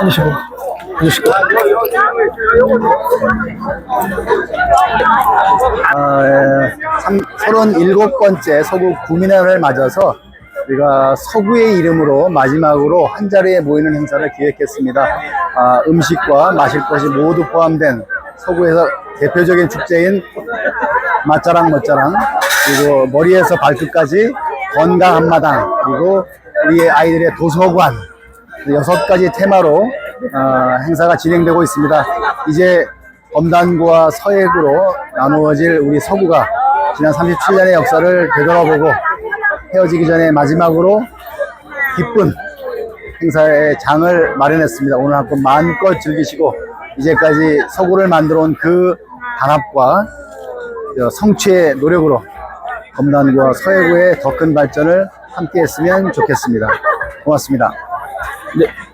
앉으시고. 앉으시고. 어, 예, 37번째 서구 구민회를 맞아서 우리가 서구의 이름으로 마지막으로 한 자리에 모이는 행사를 기획했습니다. 아, 음식과 마실 것이 모두 포함된 서구에서 대표적인 축제인 맛자랑 멋자랑 그리고 머리에서 발끝까지 건강 한마당 그리고 우리 아이들의 도서관 여섯 가지 테마로 어, 행사가 진행되고 있습니다. 이제 검단구와 서해구로 나누어질 우리 서구가 지난 37년의 역사를 되돌아보고 헤어지기 전에 마지막으로 기쁜 행사의 장을 마련했습니다. 오늘 한번 마음껏 즐기시고 이제까지 서구를 만들어 온 그 단합과 어, 성취의 노력으로 검단구와 서해구의 더 큰 발전을 함께 했으면 좋겠습니다. 고맙습니다. Yeah.